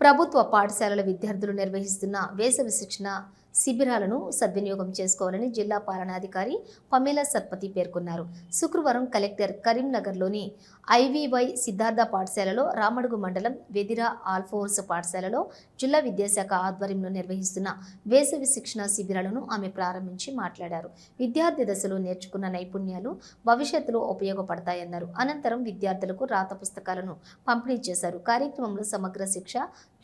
ప్రభుత్వ పాఠశాలల విద్యార్థులు నిర్వహిస్తున్న వేసవి శిక్షణ శిబిరాలను సద్వినియోగం చేసుకోవాలని జిల్లా పాలనాధికారి పమేలా సత్పతి పేర్కొన్నారు. శుక్రవారం కలెక్టర్ కరీంనగర్లోని ఐవీవై సిద్ధార్థ పాఠశాలలో రామడుగు మండలం వెదిరా ఆల్ఫోర్స్ పాఠశాలలో జిల్లా విద్యాశాఖ ఆధ్వర్యంలో నిర్వహిస్తున్న వేసవి శిక్షణ శిబిరాలను ఆమె ప్రారంభించి మాట్లాడారు. విద్యార్థి దశలో నేర్చుకున్న నైపుణ్యాలు భవిష్యత్తులో ఉపయోగపడతాయన్నారు. అనంతరం విద్యార్థులకు రాత పుస్తకాలను పంపిణీ చేశారు. కార్యక్రమంలో సమగ్ర శిక్ష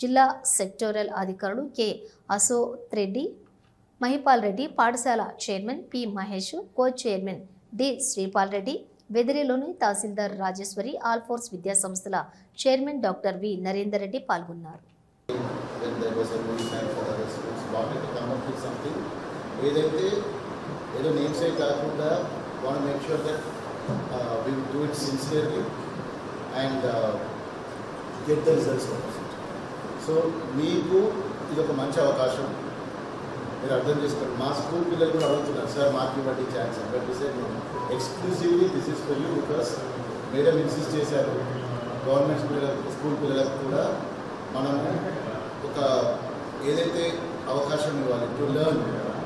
జిల్లా సెక్టోరల్ అధికారులు కె అశోక్ రెడ్డి మహిపాల్ రెడ్డి పాఠశాల chairman P Mahesh co chairman D Shripal Reddy వెదిరిలోని tehsildar Rajeshwari Alphores విద్యా సంస్థల chairman doctor V Narender Reddy పాల్గొన్నారు. ఏదైతే ఏదో కాకుండా మేక్ షూర్ దట్ సో మీకు ఇది ఒక మంచి అవకాశం. మీరు అర్థం చేసుకోండి. మా స్కూల్ పిల్లలు కూడా అడుగుతున్నారు సార్ మాకు ఇవ్వండి chance. But sir exclusively this is for you because madam insist చేశారు. గవర్నమెంట్ పిల్లలకు స్కూల్ పిల్లలకు కూడా మనం ఒక ఏదైతే అవకాశం ఇవ్వాలి to learn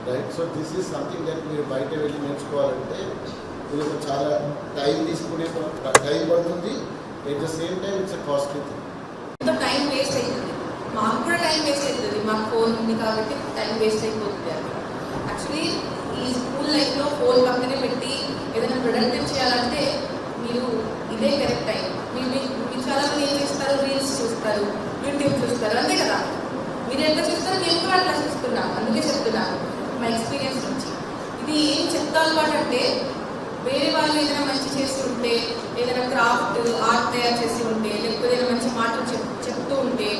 right so this is something that మీరు బయట వెళ్ళి నేర్చుకోవాలంటే ఇది ఒక చాలా టైం తీసుకునే టైం పడుతుంది. At the same time it's a costly thing time waste అయ్యింది. మాకు కూడా టైం వేస్ట్ అవుతుంది మాకు ఫోన్ ఉంది కాబట్టి టైం వేస్ట్ అయిపోతుంది యాక్చువల్లీ ఈ స్కూల్ లైఫ్లో ఫోన్ పక్కనే పెట్టి ఏదైనా ప్రొడక్టివ్ చేయాలంటే మీరు ఇదే కరెక్ట్ టైం మీరు మీ- మీరు చాలా ఏం చేస్తారు? రీల్స్ చూస్తారు. యూట్యూబ్ చూస్తారు. అంతే కదా. మీరు ఎంత చూస్తారో నేను కూడా అట్లా చూస్తున్నాను అందుకే చెప్తున్నాను మా ఎక్స్పీరియన్స్ నుంచి. ఇది ఏం చెప్తా అలవాటు అంటే వేరే వాళ్ళు ఏదైనా మంచి చేస్తుంటే ఏదైనా క్రాఫ్ట్ ఆర్ట్ తయారు చేసి ఉంటే లేకపోతే ఏదైనా మంచి మాటలు చెప్ చెప్తూ ఉంటే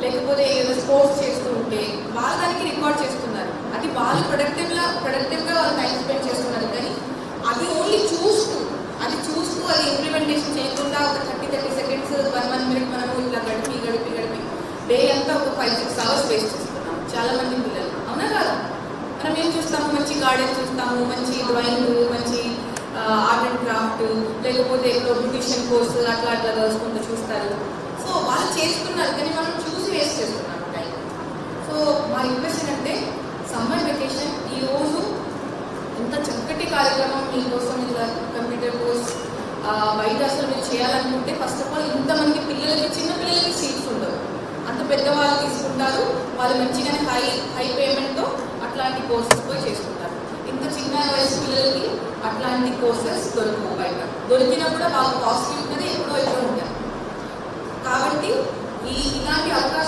లేకపోతే ఏదైనా స్పోర్ట్స్ చేస్తూ ఉంటే వాళ్ళు దానికి రికార్డ్ చేస్తున్నారు. అది వాళ్ళు ప్రొడక్టివ్గా ప్రొడక్టివ్గా వాళ్ళు టైం స్పెండ్ చేస్తున్నారు. కానీ అది ఓన్లీ చూస్తూ అది చూస్తూ అది ఇంప్లిమెంటేషన్ చేయకుండా ఒక thirty thirty seconds one one minute మనము ఇట్లా గడిపి గడిపి గడిపి డే అంతా ఒక ఫైవ్ సిక్స్ అవర్స్ వేస్ట్ చేస్తున్నాం. చాలా మంది పిల్లలు. అవునా కాదు? మనం ఏం చూస్తాము? మంచి గార్డెన్ చూస్తాము మంచి డ్రాయింగ్ మంచి ఆర్ట్ అండ్ క్రాఫ్ట్ లేకపోతే ఎక్కడో బ్యూటిషియన్ కోర్సు అట్లా అట్లా చూసుకుంటూ చూస్తారు. సో వాళ్ళు చేస్తున్నారు. కానీ మనం చూసి ఫేస్ చేస్తున్నాం టైం సో మా రిక్వెస్ట్ ఏంటంటే సమ్మర్ వెకేషన్ ఈ రోజు ఇంత చక్కటి కార్యక్రమం మీకోసం ఇలా కంప్యూటర్ కోర్స్ బయట అసలు మీరు చేయాలనుకుంటే ఫస్ట్ ఆఫ్ ఆల్ ఇంతమంది పిల్లలకి చిన్న పిల్లలకి సీట్స్ ఉండవు. అంత పెద్దవాళ్ళు తీసుకుంటారు వాళ్ళు మంచిగానే హై హై పేమెంట్తో అట్లాంటి కోర్సెస్ పోయి చేసుకుంటారు. ఇంత చిన్న వయసు పిల్లలకి అట్లాంటి కోర్సెస్ దొరకవు బయట. దొరికినా కూడా బాగా కాస్ట్లీ ఉంటుంది ఎప్పుడో ఎక్కువ ఉంటాయి కాబట్టి ఈ ఇలాంటి అవకాశం